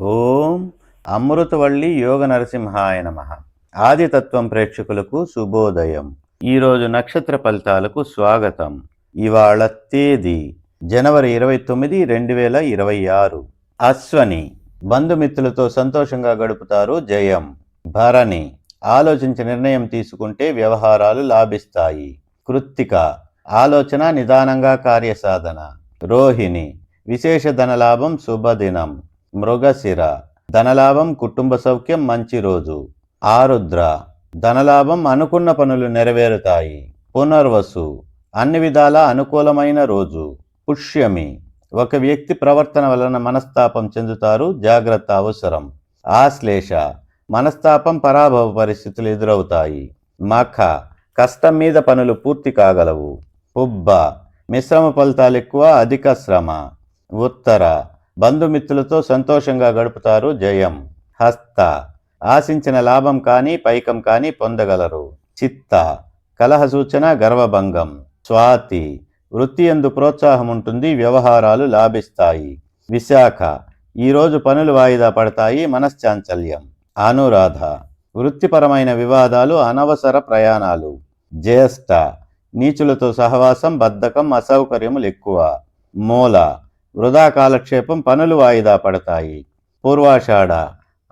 ఓం అమృతవల్లి యోగ నరసింహాయ నమ. ఆదితత్వం ప్రేక్షకులకు శుభోదయం. ఈరోజు నక్షత్ర ఫలితాలకు స్వాగతం. ఇవాళ తేదీ జనవరి ఇరవై తొమ్మిది రెండు వేల ఇరవై ఆరు. అశ్వని బంధుమిత్రులతో సంతోషంగా గడుపుతారు జయం. భరణి ఆలోచించి నిర్ణయం తీసుకుంటే వ్యవహారాలు లాభిస్తాయి. కృత్తిక ఆలోచన నిదానంగా కార్యసాధన. రోహిణి విశేష ధనలాభం శుభదినం. మృగశిర. ధనలాభం కుటుంబ సౌఖ్యం మంచి రోజు. ఆరుద్ర. ధనలాభం అనుకున్న పనులు నెరవేరుతాయి. పునర్వసు. అన్ని విధాల అనుకూలమైన రోజు. పుష్యమి. ఒక వ్యక్తి ప్రవర్తన వలన మనస్తాపం చెందుతారు. జాగ్రత్త అవసరం. ఆశ్లేష. మనస్తాపం పరాభవ పరిస్థితులు ఎదురవుతాయి. మఖ. కష్టం మీద పనులు పూర్తి కాగలవు. పుబ్బ. మిశ్రమ ఫలితాలు ఎక్కువ అధిక శ్రమ. ఉత్తర. బంధుమిత్రులతో సంతోషంగా గడుపుతారు జయం. హస్త. ఆశించిన లాభం కానీ పైకం కానీ పొందగలరు. చిత్త. కలహ సూచన గర్వభంగం. స్వాతి. వృత్తి ఎందు ప్రోత్సాహం ఉంటుంది వ్యవహారాలు లాభిస్తాయి. విశాఖ. ఈరోజు పనులు వాయిదా పడతాయి మనశ్చాంచల్యం. అనురాధ. వృత్తిపరమైన వివాదాలు అనవసర ప్రయాణాలు. జ్యేష్ఠ. నీచులతో సహవాసం బద్ధకం అసౌకర్యములు ఎక్కువ. మూల. వృధా కాలక్షేపం పనులు వాయిదా పడతాయి. పూర్వాషాఢ.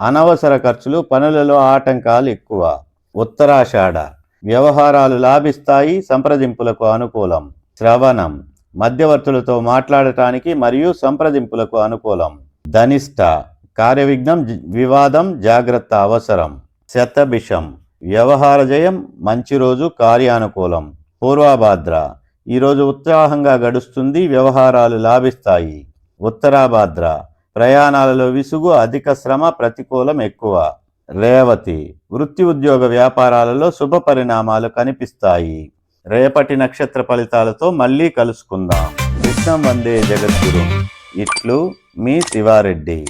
అనవసర ఖర్చులు పనులలో ఆటంకాలు ఎక్కువ. ఉత్తరాషాఢ. వ్యవహారాలు లాభిస్తాయి సంప్రదింపులకు అనుకూలం. శ్రవణం. మధ్యవర్తులతో మాట్లాడటానికి మరియు సంప్రదింపులకు అనుకూలం. ధనిష్ట. కార్యవిఘ్నం వివాదం జాగ్రత్త అవసరం. శతభిషం. వ్యవహార జయం మంచి రోజు కార్యానుకూలం. పూర్వాభాద్ర. ఈరోజు ఉత్సాహంగా గడుస్తుంది వ్యవహారాలు లాభిస్తాయి. ఉత్తరాభాద్ర ప్రయాణాలలో విసుగు అధిక శ్రమ ప్రతికూలం ఎక్కువ. రేవతి వృత్తి ఉద్యోగ వ్యాపారాలలో శుభ పరిణామాలు కనిపిస్తాయి. రేపటి నక్షత్ర ఫలితాలతో మళ్ళీ కలుసుకుందాం. కృష్ణం వందే జగద్గురు. ఇట్లు మీ శివారెడ్డి.